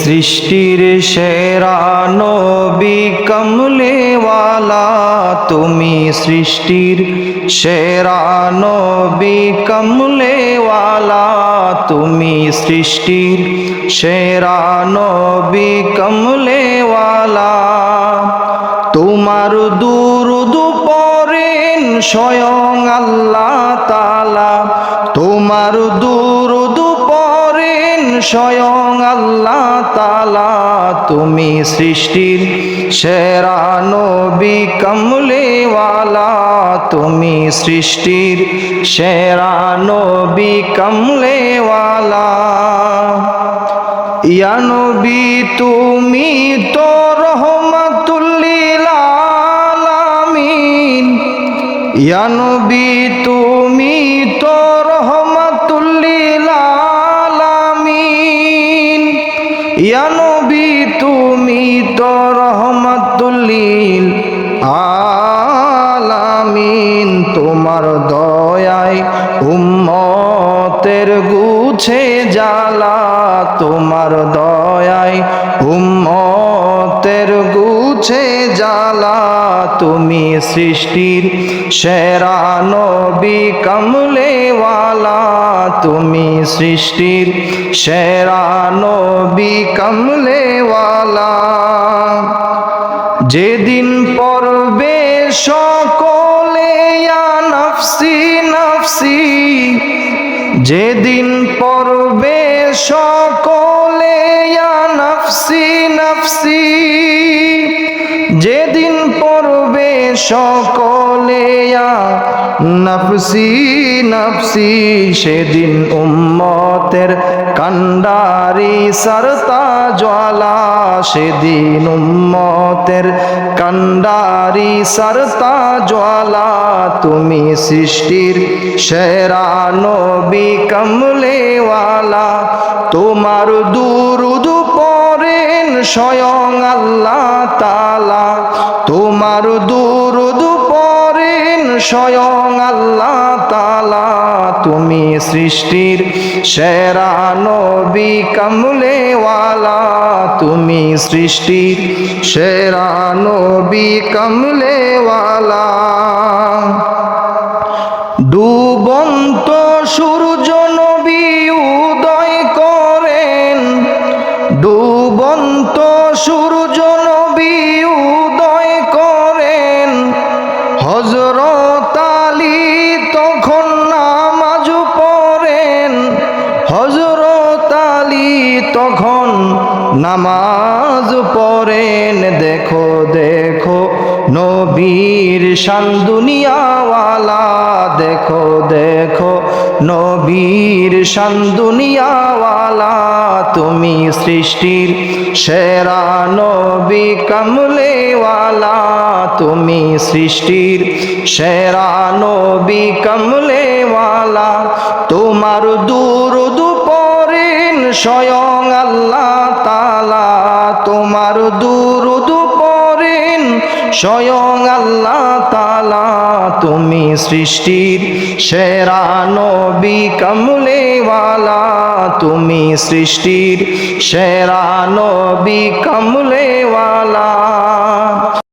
সৃষ্টির সেরা নবী কমলেওয়ালা, তুমি সৃষ্টির সেরা নবী কমলেওয়ালা, তুমি সৃষ্টির সেরা নবী কমলেওয়ালা। তোমার দুরুদ পরেন স্বয়ং আল্লাহ তালা তোমার পরেন স্বয়ং আল্লাহ তালা তুমি সৃষ্টির সেরা নবী কমলেওয়ালা। তুমি সৃষ্টির সেরা নবী কমলেওয়ালা। ইয়া নবী, তুমি তো রহমাতুল্লিল আলামিন। ইয়া নবী তুমি ইয়া তুমি তো রহমাতুল্লিল আলামিন। তোমার দয়ায় উম্মতের গুছে জ্বালা। তোমার দয়ায় উম্মতের গুছে জ্বালা। তুমি সৃষ্টির সেরা নবী কমলেওয়ালা। তুমি সৃষ্টির সেরা নবী কমলেওয়ালা। যেদিন পড়বে সকলে নফসি নফসি। যেদিন পড়বে সকলে সকলে ইয়া নফসি নফসি, সেদিন উম্মতের কান্ডারি সরতা জ্বালা, সেদিন উম্মতের কান্ডারি সরতা জ্বালা, তুমি সৃষ্টির সেরা নবী কমলেওয়ালা, তোমার দুরুদ পরেন স্বয়ং আল্লাহ তালা তোমার দুরুদ পরেন স্বয়ং আল্লাহ তালা তুমি সৃষ্টির সেরা নবী কমলেওয়ালা। তুমি সৃষ্টির সেরা নবী কমলেওয়ালা। ডুবন্ত সূর্য নবী উদয় করেন। ডুবন্ত সূর্য তখন নামাজ পড়েন, দেখো দেখো, নবীর শান দুনিয়াওয়ালা, দেখো দেখো, নবীর শান দুনিয়াওয়ালা, তুমি সৃষ্টির সেরা নবী কমলেওয়ালা, তুমি সৃষ্টির সেরা নবী কমলেওয়ালা, তোমার দুরুদ পরেন স্বয়ং আল্লাহ তালা তোমার দুরুদ পরেন স্বয়ং আল্লাহ তালা তুমি সৃষ্টির সেরা নবী কমলেওয়ালা। তুমি সৃষ্টির সেরা নবী কমলেওয়ালা।